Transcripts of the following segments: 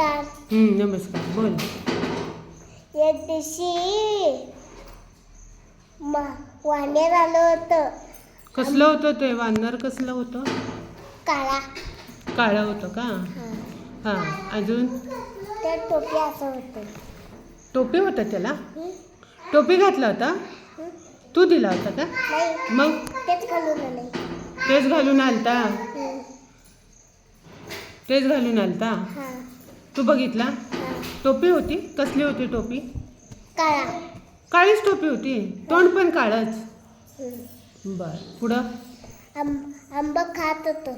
नमस्कार बोल. एक दिवशी मा वानेर आलं होतं. कसलं होतं ते? वानर कसलं होतं? काळा. काळं होतं का? हा. अजून? त्या टोपी असं होतं. टोपी होता त्याला? हं? टोपी घातला होता? हं? तू दिला होता का? नाही. मग? तेच घालून आले. तेच घालून आलता? हं. तेच घालून आलता? हा. तू बघितला? टोपी होती? कसली होती टोपी? काळा. काळीच टोपी होती. तोंड पण काळच. बर. पुढं? आंब आंबा खात होतो.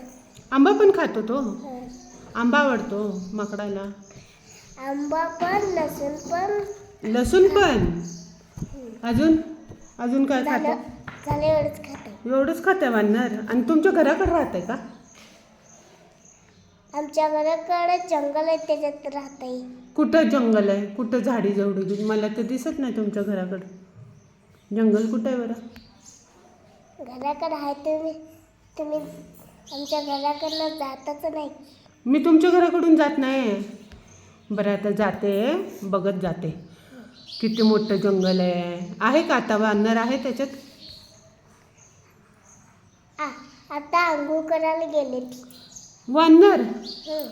आंबा पण खातो तो. आंबा आवडतो माकडाला. आंबा पण लसूण पण. लसूण पण. अजून? अजून काय झालं खाते? झालं. एवढंच खाते. एवढंच खाते वानर. आणि तुमच्या घराकडे राहते का? आमच्या घराकडे जंगल आहे त्याच्यात राहते कुठं जंगल आहे? कुठं झाडी जवळी मला तर दिसत नाही तुमच्या घराकडं. जंगल कुठं आहे बरं? घराकडे आहे तुम्ही तुम्ही आमच्या घराकडनं जातच नाही. मी तुमच्या घराकडून जात नाही. बरं आता जाते. बघत जाते. किती मोठं जंगल आहे. आहे का आता वानर? आहे त्याच्यात? आ आता आंघोळ करायला गेले ती वानर.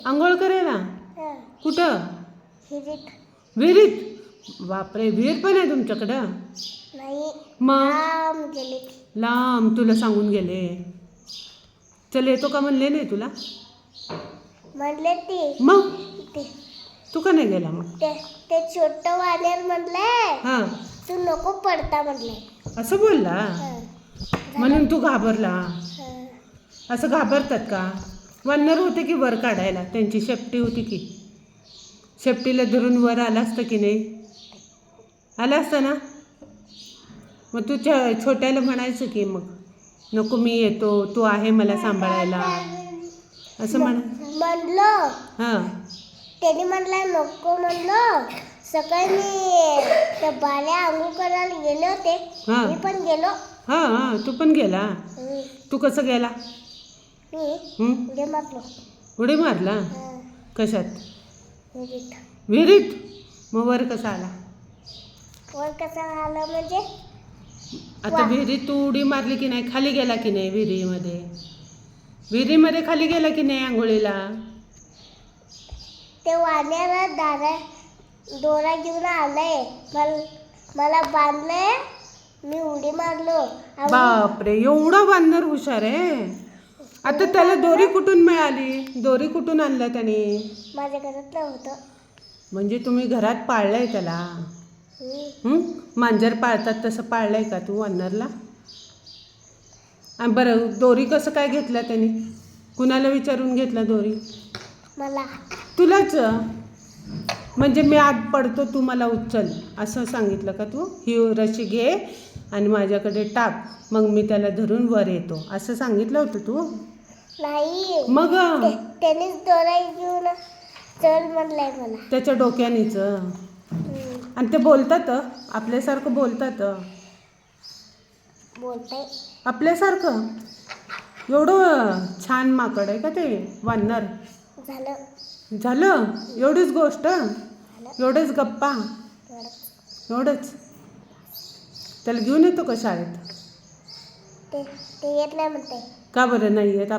आंघोळ करायला. कुठं? हिरीत विहिरीत? बापरे विहीर पण आहे तुमच्याकडं? नाही. मग? लांब तुला सांगून गेले. चल येतो का म्हणले नाही तुला? म्हणले ती. मग? ते का नाही गेला मग? ते छोटं वानेर म्हणले. हां. तू नको पडता म्हणले. असं बोलला. म्हणून तू घाबरला. असं घाबरतात का? वानर होते की वर काढायला. त्यांची शेपटी होती की. शेपटीला धरून वर आलं असतं की नाही? आलं असतं ना? मग तू छोट्याला म्हणायचं की मग नको मी येतो. तू आहे मला सांभाळायला. असं म्हण म्हणलं. हां. त्याने म्हणलं नको म्हणलं. सकाळी मी बाल्या आंघोळ करायला गेले होते. हां. मी पण गेलो. हां हां. तू पण गेला. तू कसं गेला? हं? उडी मारलो. उडी मारला. कशात? विहिरीत. विहिरीत? मग वर कसा आला? वर कसं आलं म्हणजे? आता वा. विहिरीत तू उडी मारली की नाही? खाली गेला की नाही विहिरीमध्ये? विहिरीमध्ये खाली गेला की नाही आंघोळीला? ते वाण्याला दारा दोरा घेऊन आलंय. मल मला बांधलंय. मी उडी मारलो. बापरे एवढा बांधणार हुशार आहे? आता त्याला दोरी कुठून मिळाली? दोरी कुठून आणल्या त्याने? माझ्या घरातलं होतं. म्हणजे तुम्ही घरात पाळलंय त्याला? हं. हं? मांजर पाळतात तसं पाळलंय का तू वानरला आणि बरं दोरी कसं काय घेतलं त्याने? कुणाला विचारून घेतला दोरी? मला. तुलाच? म्हणजे मी आत पडतो तू मला उचल असं सांगितलं का तू? ही रशी घे आणि माझ्याकडे टाक मग मी त्याला धरून वर येतो. असं सांगितलं होतं तू? नाही. मग? त्यानेच दोरा घेऊन चल म्हणलंय मला. त्याच्या डोक्यानीच. आणि ते बोलतात आपल्यासारखं बोलतात. बोलताय. आपल्यासारखं? एवढं छान माकड आहे का ते? वानर. झालं. झालं? एवढीच गोष्ट? एवढंच गप्पा? एवढं. एवढंच. त्याला घेऊन येतो का शाळेत? ते ते येत नाही म्हणते. का बरं नाही येत?